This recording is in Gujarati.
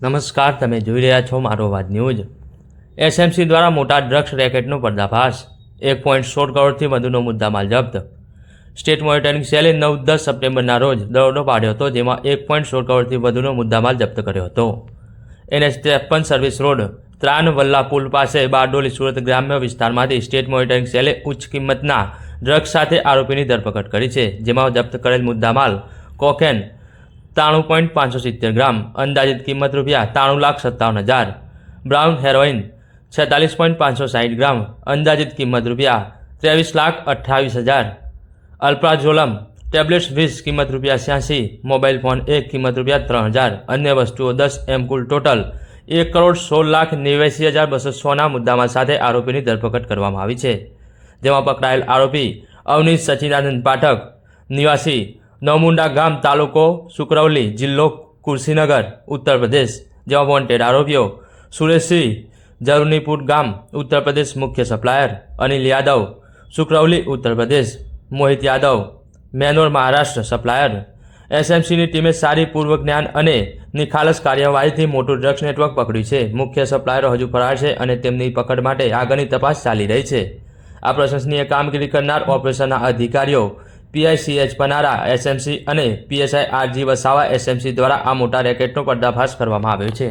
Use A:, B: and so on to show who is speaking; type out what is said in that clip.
A: નમસ્કાર, તમે જોઈ રહ્યા છો મારો વાત ન્યૂઝ. એસએમસી દ્વારા મોટા ડ્રગ્સ રેકેટનો પર્દાફાશ. એક પોઈન્ટ સોળ કરોડથી વધુનો મુદ્દામાલ જપ્ત. સ્ટેટ મોનિટરિંગ સેલે નવ દસ સપ્ટેમ્બરના રોજ દરોડો પાડ્યો હતો, જેમાં એક પોઈન્ટ સોળ કરોડથી વધુનો મુદ્દામાલ જપ્ત કર્યો હતો. એનએચ ત્રેપન સર્વિસ રોડ ત્રાન વલ્લા પુલ પાસે બારડોલી, સુરત ગ્રામ્ય વિસ્તારમાંથી સ્ટેટ મોનિટરિંગ સેલે ઉચ્ચ કિંમતના ડ્રગ્સ સાથે આરોપીની ધરપકડ કરી છે, જેમાં જપ્ત કરેલ મુદ્દામાલ કોકેન ત્રાણું પોઈન્ટ પાંચસો સિત્તેર ગ્રામ. અંદાજિત કિંમત રૂપિયા ત્રાણું લાખ સત્તાવન હજાર. બ્રાઉન હેરોઇન છેતાલીસ પોઈન્ટ પાંચસો સાઠ ગ્રામ. અંદાજિત કિંમત રૂપિયા ત્રેવીસ લાખ અઠ્ઠાવીસ હજાર. અલ્પ્રાઝોલમ ટેબ્લેટ્સ વીસ કિંમત રૂપિયા છ્યાસી મોબાઈલ ફોન એક કિંમત રૂપિયા ત્રણ હજાર. અન્ય વસ્તુઓ દસ એમ કુલ ટોટલ એક કરોડ સોળ લાખ નેવ્યાસી હજાર બસો સોના મુદ્દામાં સાથે આરોપીની ધરપકડ કરવામાં આવી છે, જેમાં પકડાયેલ આરોપી અવનીશ સચિદાનંદ પાઠક, નિવાસી નવમુંડા ગામ તાલુકો સુકરવલી જિલ્લો કુર્સીનગર, ઉત્તર પ્રદેશ. જેમાં વોન્ટેડ આરોપીઓ સુરેશસિંહ જરુનીપુર ગામ, ઉત્તર પ્રદેશ મુખ્ય સપ્લાયર અનિલ યાદવ, સુકરવલી, ઉત્તર પ્રદેશ મોહિત યાદવ, મેનોર મહારાષ્ટ્ર સપ્લાયર. એસએમસીની ટીમે સારી પૂર્વ જ્ઞાન અને નિખાલસ કાર્યવાહીથી મોટું ડ્રગ્સ નેટવર્ક પકડ્યું છે. મુખ્ય સપ્લાયરો હજુ ફરાર છે અને તેમની પકડ માટે આગળની તપાસ ચાલી રહી છે. આ પ્રશંસનીય કામગીરી કરનાર ઓપરેશનના અધિકારીઓ પીઆઈસીએચ પનારા, એસએમસી અને પીએસઆઈ આરજી વસાવા એસએમસી દ્વારા આ મોટા રેકેટનો પર્દાફાશ કરવામાં આવ્યો છે.